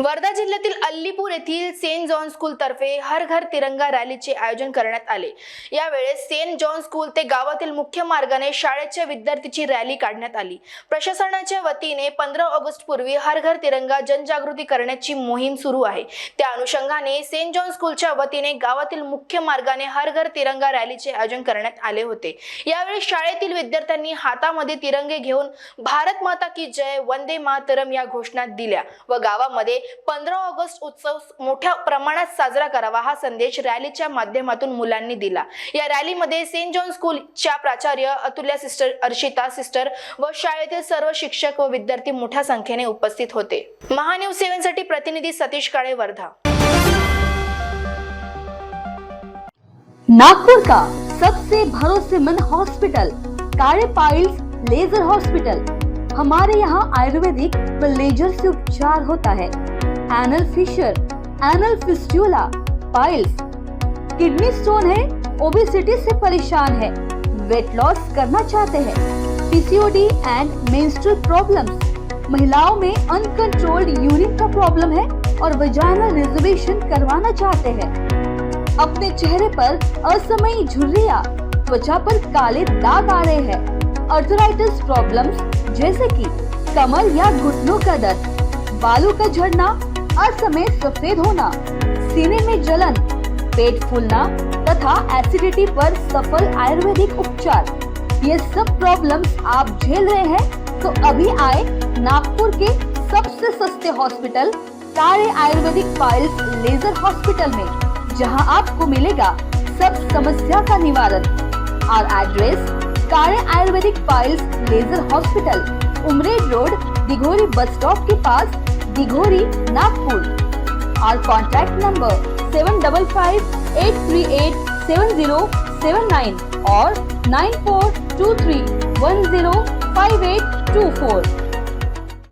वर्धा जिल्ह्यातील अल्लीपूर येथील Saint John school तर्फे हर घर तिरंगा रॅलीचे आयोजन करण्यात आले. यावेळेस सेंट जॉन स्कूल ते गावातील मुख्य मार्गाने शाळेच्या विद्यार्थीची रॅली काढण्यात आली. प्रशासनाच्या वतीने पंधरा ऑगस्ट पूर्वी हर घर तिरंगा जनजागृती करण्याची मोहीम सुरू आहे. त्या अनुषंगाने सेंट जॉन स्कूलच्या वतीने गावातील मुख्य मार्गाने हर घर तिरंगा रॅलीचे आयोजन करण्यात आले होते. यावेळी शाळेतील विद्यार्थ्यांनी हातामध्ये तिरंगे घेऊन भारत माता की जय वंदे मातरम या घोषणा दिल्या व गावामध्ये पंधरा ऑगस्ट उत्सव मोठ्या प्रमाणात साजरा करावा हा संदेश रॅलीच्या माध्यमातून मुलांनी दिला. या रॅलीमध्ये सेंट जॉन स्कूलच्या प्राचार्य अतुल्या सिस्टर अर्शिता सिस्टर व शाळेतील सर्व शिक्षक व विद्यार्थी मोठ्या संख्येने उपस्थित होते. महान्यूज सेवेसाठी प्रतिनिधी सतीश काळे वर्धा नागपुर का? सबसे भरोसेमंद hospital Kale piles laser hospital हमारे यहाँ आयुर्वेदिक व लेजर से उपचार होता है। Anal fissure anal fistula piles kidney stone है ओबेसिटी से परेशान है। वेट लॉस करना चाहते हैं। पीसीओडी एंड मेंस्ट्रुअल प्रॉब्लम्स महिलाओं में अनकंट्रोल्ड यूरिन का प्रॉब्लम है और वजाइनल रिजर्वेशन करवाना चाहते हैं। अपने चेहरे पर असमयी झुर्रिया, त्वचा पर काले दाग आ रहे हैं। अर्थराइटिस प्रॉब्लम्स जैसे कि कमर या घुटनों का दर्द, बालों का झड़ना, असमय सफ़ेद होना, सीने में जलन, पेट फूलना तथा एसिडिटी पर सफल आयुर्वेदिक उपचार। ये सब प्रॉब्लम्स आप झेल रहे हैं तो अभी आए नागपुर के सबसे सस्ते हॉस्पिटल कारे आयुर्वेदिक पाइल्स लेजर हॉस्पिटल में, जहाँ आपको मिलेगा सब समस्या का निवारण। और address Kare Ayurvedic piles laser hospital Umred road, Dighori bus stop के पास, दिघोरी, नागपुर। और contact number seven double five eight three eight seven zero seven nine और nine four two three one zero five eight two four